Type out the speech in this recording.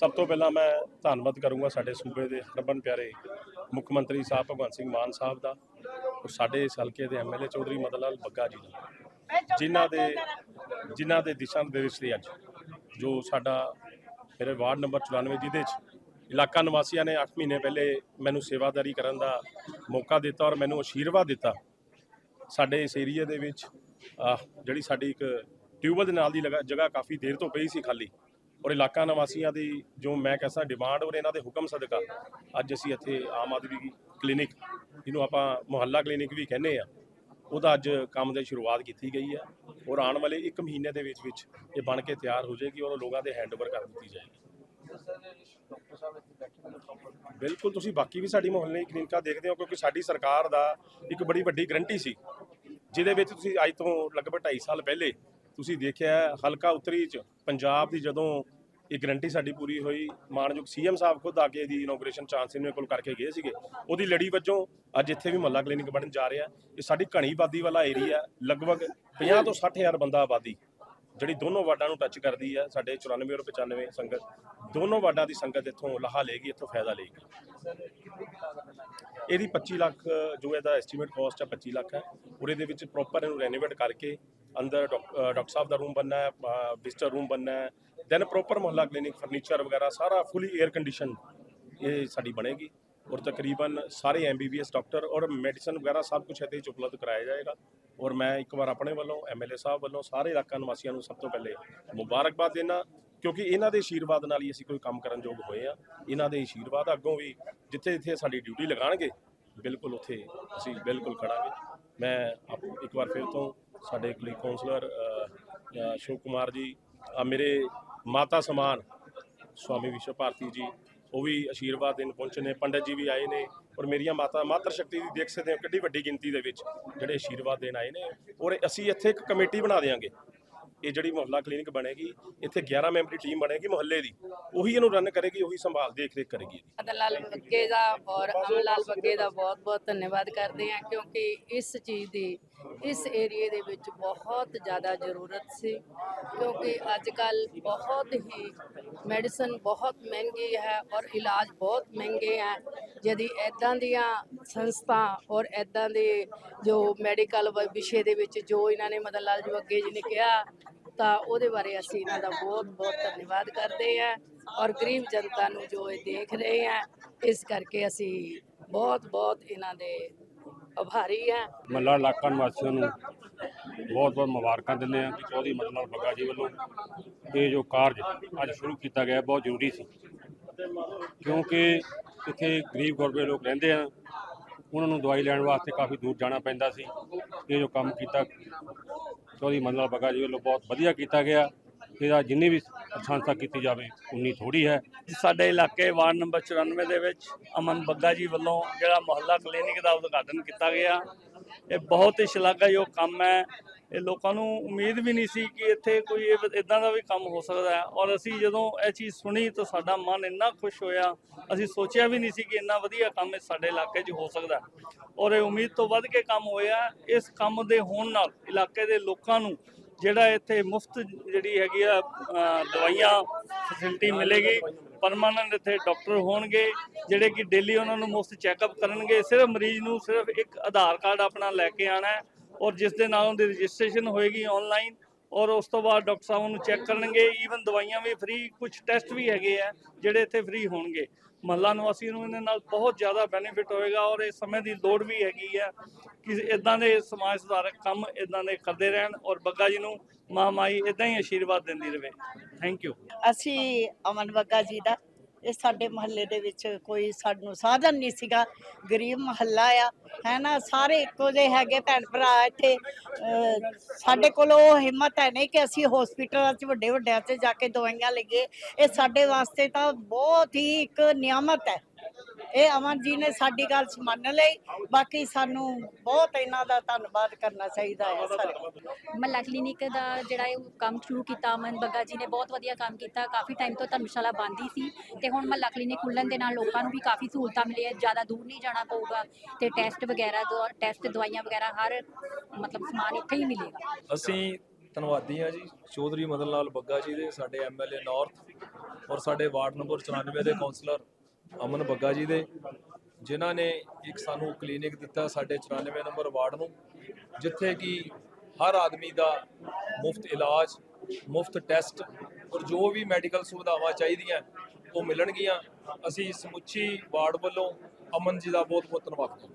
ਸਭ ਤੋਂ ਪਹਿਲਾਂ ਮੈਂ ਧੰਨਵਾਦ ਕਰੂੰਗਾ ਸਾਡੇ ਸੂਬੇ ਦੇ ਹਰਬਨ ਪਿਆਰੇ ਮੁੱਖ ਮੰਤਰੀ ਸਾਹਿਬ, ਭਗਵੰਤ ਸਿੰਘ ਮਾਨ ਸਾਹਿਬ ਦਾ ਔਰ ਸਾਡੇ ਇਸ ਹਲਕੇ ਦੇ ਐਮਐਲਏ ਚੌਧਰੀ ਮਦਨ ਲਾਲ ਬੱਗਾ ਜੀ ਦਾ, ਜਿਨ੍ਹਾਂ ਦੇ ਜਿਨ੍ਹਾਂ ਦੇ ਦਿਸ਼ਾ ਨਿਰਦੇਸ਼ ਤੇ ਅੱਜ, ਜੋ ਸਾਡਾ ਮੇਰੇ ਵਾਰਡ ਨੰਬਰ 94 ਜਿਹਦੇ ਚ ਇਲਾਕਾ ਨਿਵਾਸੀਆਂ ਨੇ 8 ਮਹੀਨੇ ਪਹਿਲੇ ਮੈਨੂੰ ਸੇਵਾਦਾਰੀ ਕਰਨ ਦਾ ਮੌਕਾ ਦਿੱਤਾ ਔਰ ਮੈਨੂੰ ਅਸ਼ੀਰਵਾਦ ਦਿੱਤਾ, ਸਾਡੇ ਇਸ ਏਰੀਆ ਦੇ ਵਿੱਚ ਜਿਹੜੀ ਸਾਡੀ ਇੱਕ ਟਿਊਬਲ ਦੇ ਨਾਲ ਦੀ ਲਗਾ- ਜਗ੍ਹਾ ਕਾਫੀ ਦੇਰ ਤੋਂ ਪਈ ਸੀ ਖਾਲੀ ਔਰ ਇਲਾਕਾ ਨਿਵਾਸੀਆਂ ਦੀ ਜੋ ਮੈਂ ਕਹਿੰਦਾ ਡਿਮਾਂਡ ਔਰ ਇਹਨਾਂ ਦੇ ਹੁਕਮ ਸਦਕਾ ਅੱਜ ਅਸੀਂ ਇੱਥੇ ਆਮ ਆਦਮੀ ਕਲੀਨਿਕ ਜਿਹਨੂੰ ਆਪਾਂ ਮੁਹੱਲਾ ਕਲੀਨਿਕ ਵੀ ਕਹਿੰਦੇ ਆ, ਉਹਦਾ ਅੱਜ ਕੰਮ ਦੀ ਸ਼ੁਰੂਆਤ ਕੀਤੀ ਗਈ ਹੈ ਔਰ ਆਉਣ ਵਾਲੇ 1 ਮਹੀਨੇ ਦੇ ਵਿੱਚ ਵਿੱਚ ਇਹ ਬਣ ਕੇ ਤਿਆਰ ਹੋ ਜਾਏਗੀ ਔਰ ਲੋਕਾਂ ਦੇ ਹੈਂਡਓਵਰ ਕਰ ਦਿੱਤੀ ਜਾਏਗੀ। ਬਿਲਕੁਲ, ਤੁਸੀਂ ਬਾਕੀ ਵੀ ਸਾਡੀ ਮੁਹੱਲੇ ਕਲੀਨਿਕਾਂ ਦੇਖਦੇ ਹੋ ਕਿਉਂਕਿ ਸਾਡੀ ਸਰਕਾਰ ਦਾ ਇੱਕ ਬੜੀ ਵੱਡੀ ਗਰੰਟੀ ਸੀ, ਜਿਹਦੇ ਵਿੱਚ ਤੁਸੀਂ ਅੱਜ ਤੋਂ ਲਗਭਗ 2.5 ਸਾਲ ਪਹਿਲੇ ਤੁਸੀਂ ਦੇਖਿਆ ਹਲਕਾ ਉੱਤਰੀ ਚ ਪੰਜਾਬ ਦੀ ਜਦੋਂ ਇਹ ਗਰੰਟੀ ਸਾਡੀ ਪੂਰੀ ਹੋਈ, ਮਾਨਯੋਗ ਸੀਐਮ ਸਾਹਿਬ ਖੁਦ ਆ ਕੇ ਇਹਦੀ ਇਨੋਗ੍ਰੇਸ਼ਨ ਚਾਂਸਲਰ ਕੋਲ ਕਰਕੇ ਗਏ ਸੀਗੇ। ਉਹਦੀ ਲੜੀ ਵਜੋਂ ਅੱਜ ਇੱਥੇ ਵੀ ਮਹੱਲਾ ਕਲੀਨਿਕ ਬਣਨ ਜਾ ਰਿਹਾ ਇਹ ਸਾਡੀ ਘਣੀ ਆਬਾਦੀ ਵਾਲਾ ਏਰੀਆ ਲਗਭਗ 50 ਤੋਂ 60 ਹਜ਼ਾਰ ਬੰਦਾ ਆਬਾਦੀ। ਜਿਹੜੀ ਦੋਨੋਂ ਵਾਰਡਾਂ ਨੂੰ ਟੱਚ ਕਰਦੀ ਹੈ, ਸਾਡੇ 94 ਔਰ 95 ਸੰਗਤ, ਦੋਨੋਂ ਵਾਰਡਾਂ ਦੀ ਸੰਗਤ ਇੱਥੋਂ ਲਾਹਾ ਲਏਗੀ ਇੱਥੋਂ ਫਾਇਦਾ ਲਏਗੀ ਇਹਦੀ 25 ਲੱਖ, ਜੋ ਇਹਦਾ ਐਸਟੀਮੇਟ ਕਾਸਟ ਹੈ 25 ਲੱਖ ਹੈ। ਔਰ ਇਹਦੇ ਵਿੱਚ ਪ੍ਰੋਪਰ ਇਹਨੂੰ ਰੈਨੋਵੇਟ ਕਰਕੇ ਅੰਦਰ ਡਾਕ- ਅ, ਡਾਕਟਰ ਸਾਹਿਬ ਦਾ ਰੂਮ ਬਣਨਾ ਹੈ ਵਿਜ਼ਟਰ ਰੂਮ ਬਣਨਾ then proper Mohalla clinic furniture ਵਗੈਰਾ ਸਾਰਾ ਫੁੱਲੀ 에ਅਰ ਕੰਡੀਸ਼ਨ ਇਹ ਸਾਡੀ ਬਣੇਗੀ। ਔਰ ਤਕਰੀਬਨ ਸਾਰੇ ਐਮਬੀਬੀਐਸ ਡਾਕਟਰ ਔਰ ਮੈਡੀਸਨ ਵਗੈਰਾ ਸਭ ਕੁਝ ਇਹਦੇ ਵਿੱਚ ਉਪਲਬਧ ਕਰਾਇਆ ਜਾਏਗਾ। ਔਰ ਮੈਂ ਇੱਕ ਵਾਰ ਆਪਣੇ ਵੱਲੋਂ ਐਮਐਲਏ ਸਾਹਿਬ ਵੱਲੋਂ ਸਾਰੇ ਇਲਾਕਾ ਨਿਵਾਸੀਆਂ ਨੂੰ ਸਭ ਤੋਂ ਪਹਿਲੇ ਮੁਬਾਰਕਬਾਦ ਦੇਣਾ ਕਿਉਂਕਿ ਇਹਨਾਂ ਦੇ ਆਸ਼ੀਰਵਾਦ ਨਾਲ ਹੀ ਅਸੀਂ ਕੋਈ ਕੰਮ ਕਰਨ ਯੋਗ ਹੋਏ ਆ। ਇਹਨਾਂ ਦੇ ਆਸ਼ੀਰਵਾਦ ਅੱਗੋਂ ਵੀ ਜਿੱਥੇ ਜਿੱਥੇ ਸਾਡੀ ਡਿਊਟੀ ਲਗਾਣਗੇ ਬਿਲਕੁਲ ਉੱਥੇ ਅਸੀਂ ਬਿਲਕੁਲ ਖੜਾਂਗੇ। ਮੈਂ ਆਪ- ਇੱਕ ਵਾਰ ਫਿਰ ਤੋਂ ਸਾਡੇ ਕਲੀ ਕਾਉਂਸਲਰ ਸ਼ਿਵ ਕੁਮਾਰ ਜੀ, ਆ ਮੇਰੇ ਮਾਤਾ ਸਮਾਨ, ਸਵਾਮੀ ਵਿਸ਼ਵ ਭਾਰਤੀ ਜੀ, ਉਹ ਵੀ ਆਸ਼ੀਰਵਾਦ ਦੇਣ ਪਹੁੰਚੇ ਨੇ, ਪੰਡਤ ਜੀ ਵੀ ਆਏ ਨੇ, ਔਰ ਮੇਰੀਆਂ ਮਾਤਾ, ਮਾਤਰ ਸ਼ਕਤੀ ਦੀ ਦੇਖ ਸਕਦੇ ਹੋ ਕਿੰਨੀ ਵੱਡੀ ਗਿਣਤੀ ਦੇ ਵਿੱਚ ਜਿਹੜੇ ਆਸ਼ੀਰਵਾਦ ਦੇਣ ਆਏ ਨੇ, ਔਰ ਅਸੀਂ ਇੱਥੇ ਇੱਕ ਕਮੇਟੀ ਬਣਾ ਦੇਵਾਂਗੇ ਇਹ ਜਿਹੜੀ ਮੁਹੱਲਾ ਕਲੀਨਿਕ ਬਣੇਗੀ, ਇੱਥੇ 11 ਮੈਂਬਰੀ ਟੀਮ ਬਣੇਗੀ ਮੁਹੱਲੇ ਦੀ, ਉਹੀ ਇਹਨੂੰ ਰਨ ਕਰੇਗੀ, ਉਹੀ ਸੰਭਾਲ ਦੇਖ ਰੇਖ ਕਰੇਗੀ ਇਹਦੀ। ਲਾਲ ਬੱਗੇ ਦਾ ਔਰ ਅਮਨ ਲਾਲ ਬੱਗੇ ਦਾ ਬਹੁਤ-ਬਹੁਤ ਧੰਨਵਾਦ ਕਰਦੇ ਹਾਂ, ਕਿਉਂਕਿ ਇਸ ਚੀਜ਼ ਦੀ ਇਸ ਏਰੀਏ ਦੇ ਵਿੱਚ ਬਹੁਤ ਜ਼ਿਆਦਾ ਜ਼ਰੂਰਤ ਸੀ, ਕਿਉਂਕਿ ਅੱਜ ਕੱਲ ਬਹੁਤ ਹੀ ਮੈਡੀਸਨ ਬਹੁਤ ਮਹਿੰਗੀ ਹੈ ਔਰ ਇਲਾਜ ਬਹੁਤ ਮਹਿੰਗੇ ਹੈ। ਜਦੀ ਐਦਾਂ ਦੀਆਂ ਸੰਸਥਾ ਔਰ ਐਦਾਂ ਦੇ ਜੋ ਮੈਡੀਕਲ ਵਿਸ਼ੇ ਦੇ ਵਿੱਚ ਜੋ ਇਹਨਾਂ ਨੇ ਮਦਨ ਲਾਲ ਜੀ ਬੱਗੇ ਜੀ ਨੇ ਕਿਹਾ, ਤਾਂ ਉਹਦੇ ਬਾਰੇ ਅਸੀਂ ਇਹਨਾਂ ਦਾ ਬਹੁਤ ਬਹੁਤ ਧੰਨਵਾਦ ਕਰਦੇ ਹਾਂ ਔਰ ਗਰੀਬ ਜਨਤਾ ਨੂੰ ਜੋ ਇਹ ਦੇਖ ਰਹੇ ਆ ਇਸ ਕਰਕੇ ਅਸੀਂ ਬਹੁਤ ਬਹੁਤ ਇਹਨਾਂ ਦੇ ਆਭਾਰੀ ਹਾਂ। ਮੱਲਾ ਇਲਾਕਾ ਨਿਵਾਸੀਆਂ ਨੂੰ ਬਹੁਤ ਬਹੁਤ ਮੁਬਾਰਕਾਂ ਦਿੰਦੇ ਹਾਂ ਕਿ ਚੌਧਰੀ ਮਦਨ ਲਾਲ ਬੱਗਾ ਜੀ ਵੱਲੋਂ ਇਹ ਜੋ ਕਾਰਜ ਅੱਜ ਸ਼ੁਰੂ ਕੀਤਾ ਗਿਆ, ਬਹੁਤ ਜ਼ਰੂਰੀ ਸੀ। ਕਿਉਂਕਿ ਇੱਥੇ ਗਰੀਬ ਗੁਰਬੇ ਲੋਕ ਰਹਿੰਦੇ ਆ, ਉਹਨਾਂ ਨੂੰ ਦਵਾਈ ਲੈਣ ਵਾਸਤੇ ਕਾਫੀ ਦੂਰ ਜਾਣਾ ਪੈਂਦਾ ਸੀ। ਇਹ ਜੋ ਕੰਮ ਕੀਤਾ, ਚੌਧਰੀ ਮਦਨ ਲਾਲ ਬੱਗਾ ਜੀ ਵੱਲੋਂ ਬਹੁਤ ਵਧੀਆ ਕੀਤਾ ਗਿਆ। ਇਹਦਾ ਜਿੰਨੀ ਵੀ ਪ੍ਰਸ਼ੰਸਾ ਕੀਤੀ ਜਾਵੇ, ਉਨੀ ਥੋੜੀ ਹੈ। ਸਾਡੇ ਇਲਾਕੇ ਵਾਰਡ ਨੰਬਰ 94 ਦੇ ਵਿੱਚ ਅਮਨ ਬੱਗਾ ਜੀ ਵੱਲੋਂ ਜਿਹੜਾ ਮੁਹੱਲਾ ਕਲੀਨਿਕ ਦਾ ਉਦਘਾਟਨ ਕੀਤਾ ਗਿਆ। ਇਹ ਬਹੁਤ ਹੀ ਸ਼ਲਾਘਾਯੋਗ ਕੰਮ ਹੈ। ਇਹ ਲੋਕਾਂ ਨੂੰ ਉਮੀਦ ਵੀ ਨਹੀਂ ਸੀ ਕਿ ਇੱਥੇ ਕੋਈ ਇਦਾਂ ਦਾ ਵੀ ਕੰਮ ਹੋ ਸਕਦਾ ਹੈ। ਔਰ ਅਸੀਂ ਜਦੋਂ ਇਹ ਚੀਜ਼ ਸੁਣੀ ਤਾਂ ਸਾਡਾ ਮਨ ਇੰਨਾ ਖੁਸ਼ ਹੋਇਆ। ਅਸੀਂ ਸੋਚਿਆ ਵੀ ਨਹੀਂ ਸੀ ਕਿ ਇੰਨਾ ਵਧੀਆ ਕੰਮ ਇਹ ਸਾਡੇ ਇਲਾਕੇ 'ਚ ਹੋ ਸਕਦਾ। ਔਰ ਇਹ ਉਮੀਦ ਤੋਂ ਵੱਧ ਕੇ ਕੰਮ ਹੋਇਆ। ਇਸ ਕੰਮ ਦੇ ਹੋਣ ਨਾਲ ਇਲਾਕੇ ਦੇ ਲੋਕਾਂ ਨੂੰ ਜਿਹੜਾ ਇੱਥੇ ਮੁਫਤ ਜਿਹੜੀ ਹੈਗੀ ਆ ਦਵਾਈਆਂ ਫੈਸਿਲਿਟੀ ਮਿਲੇਗੀ ਪਰਮਾਨੈਂਟ ਇੱਥੇ ਡਾਕਟਰ ਹੋਣਗੇ, ਜਿਹੜੇ ਕਿ ਡੇਲੀ ਉਹਨਾਂ ਨੂੰ ਮੁਫਤ ਚੈੱਕਅਪ ਕਰਨਗੇ, ਸਿਰਫ ਮਰੀਜ਼ ਨੂੰ ਸਿਰਫ ਇੱਕ ਆਧਾਰ ਕਾਰਡ ਆਪਣਾ ਲੈ ਕੇ ਆਣਾ ਹੈ ਔਰ ਜਿਸ ਦੇ ਨਾਲ ਉਹਦੀ ਰਜਿਸਟ੍ਰੇਸ਼ਨ ਹੋਏਗੀ ਆਨਲਾਈਨ ਔਰ ਉਸ ਤੋਂ ਬਾਅਦ ਡਾਕਟਰ ਸਾਹਿਬ ਉਹਨੂੰ ਚੈੱਕ ਕਰਨਗੇ ਈਵਨ ਦਵਾਈਆਂ ਵੀ ਫ੍ਰੀ ਕੁਝ ਟੈਸਟ ਵੀ ਹੈਗੇ ਆ, ਜਿਹੜੇ ਇੱਥੇ ਫ੍ਰੀ ਹੋਣਗੇ। ਮਹੱਲਾ ਨਿਵਾਸੀ ਨੂੰ ਇਹਦੇ ਨਾਲ ਬਹੁਤ ਜ਼ਿਆਦਾ ਬੈਨੀਫਿਟ ਹੋਏਗਾ ਔਰ ਇਹ ਸਮੇਂ ਦੀ ਲੋੜ ਵੀ ਹੈਗੀ ਆ ਕਿ ਇਦਾਂ ਦੇ ਸਮਾਜ ਸੁਧਾਰਕ ਕੰਮ ਇਦਾਂ ਦੇ ਕਰਦੇ ਰਹਿਣ ਔਰ ਬੱਗਾ ਜੀ ਨੂੰ ਮਾਂ ਮਾਈ ਇਦਾਂ ਹੀ ਆਸ਼ੀਰਵਾਦ ਦਿੰਦੀ ਰਹੇ ਥੈਂਕ ਯੂ ਅਸੀਂ ਅਮਨ ਬੱਗਾ ਜੀ ਦਾ ਇਹ ਸਾਡੇ ਮਹੱਲੇ ਦੇ ਵਿੱਚ ਕੋਈ ਸਾਨੂੰ ਸਾਧਨ ਨਹੀਂ ਸੀਗਾ। ਗਰੀਬ ਮਹੱਲਾ ਆ, ਹੈ ਨਾ? ਸਾਰੇ ਇੱਕੋ ਜਿਹੇ ਹੈਗੇ ਭੈਣ ਭਰਾ ਇੱਥੇ। ਸਾਡੇ ਕੋਲ ਉਹ ਹਿੰਮਤ ਹੈ ਨਹੀਂ ਕਿ ਅਸੀਂ ਹਸਪੀਟਲਾਂ 'ਚ ਵੱਡੇ ਵੱਡਿਆਂ 'ਚ ਜਾ ਕੇ ਦਵਾਈਆਂ ਲਈਏ। ਇਹ ਸਾਡੇ ਵਾਸਤੇ ਤਾਂ ਬਹੁਤ ਹੀ ਇੱਕ ਨਿਆਮਤ ਹੈ। ਇਹ ਅਮਨ ਜੀ ਨੇ ਸਾਡੀ ਗੱਲ ਮੰਨ ਲਈ। ਬਾਕੀ ਸਾਨੂੰ ਬਹੁਤ ਇਹਨਾਂ ਦਾ ਧੰਨਵਾਦ ਕਰਨਾ ਚਾਹੀਦਾ ਹੈ ਸਾਰੇ। ਮਹੱਲਾ ਕਲੀਨਿਕ ਦਾ ਜਿਹੜਾ ਇਹ ਕੰਮ ਸ਼ੁਰੂ ਕੀਤਾ ਅਮਨ ਬੱਗਾ ਜੀ ਨੇ ਬਹੁਤ ਵਧੀਆ ਕੰਮ ਕੀਤਾ। ਕਾਫੀ ਟਾਈਮ ਤੋਂ ਧਰਮਸ਼ਾਲਾ ਬੰਦ ਹੀ ਸੀ ਤੇ ਹੁਣ ਮਹੱਲਾ ਕਲੀਨਿਕ ਖੁੱਲਣ ਦੇ ਨਾਲ ਲੋਕਾਂ ਨੂੰ ਵੀ ਕਾਫੀ ਸਹੂਲਤਾਂ ਮਿਲੀਆਂ ਜ਼ਿਆਦਾ ਦੂਰ ਨਹੀਂ ਜਾਣਾ ਪਊਗਾ ਤੇ ਟੈਸਟ ਵਗੈਰਾ ਦੋ ਟੈਸਟ ਦਵਾਈਆਂ ਵਗੈਰਾ ਹਰ ਮਤਲਬ ਸਮਾਨ ਇੱਥੇ ਹੀ ਮਿਲੇਗਾ। ਅਸੀਂ ਧੰਨਵਾਦੀ ਹਾਂ ਜੀ ਚੌਧਰੀ ਮਦਨ ਲਾਲ ਬੱਗਾ ਜੀ ਦੇ ਸਾਡੇ ਐਮਐਲਏ ਨਾਰਥ ਔਰ ਸਾਡੇ ਵਾਰਡ ਨੰਬਰ 94 ਦੇ ਕਾਉਂਸਲਰ ਅਮਨ ਬੱਗਾ ਜੀ ਦੇ, ਜਿਨ੍ਹਾਂ ਨੇ ਇੱਕ ਸਾਨੂੰ ਕਲੀਨਿਕ ਦਿੱਤਾ ਸਾਡੇ 94 ਨੰਬਰ ਵਾਰਡ ਨੂੰ, ਜਿੱਥੇ ਕਿ ਹਰ ਆਦਮੀ ਦਾ ਮੁਫਤ ਇਲਾਜ, ਮੁਫਤ ਟੈਸਟ ਔਰ ਜੋ ਵੀ ਮੈਡੀਕਲ ਸੁਵਿਧਾਵਾਂ ਚਾਹੀਦੀਆਂ, ਉਹ ਮਿਲਣਗੀਆਂ। ਅਸੀਂ ਸਮੁੱਚੀ ਵਾਰਡ ਵੱਲੋਂ ਅਮਨ ਜੀ ਦਾ ਬਹੁਤ ਬਹੁਤ ਧੰਨਵਾਦ ਕਰਦੇ ਹਾਂ।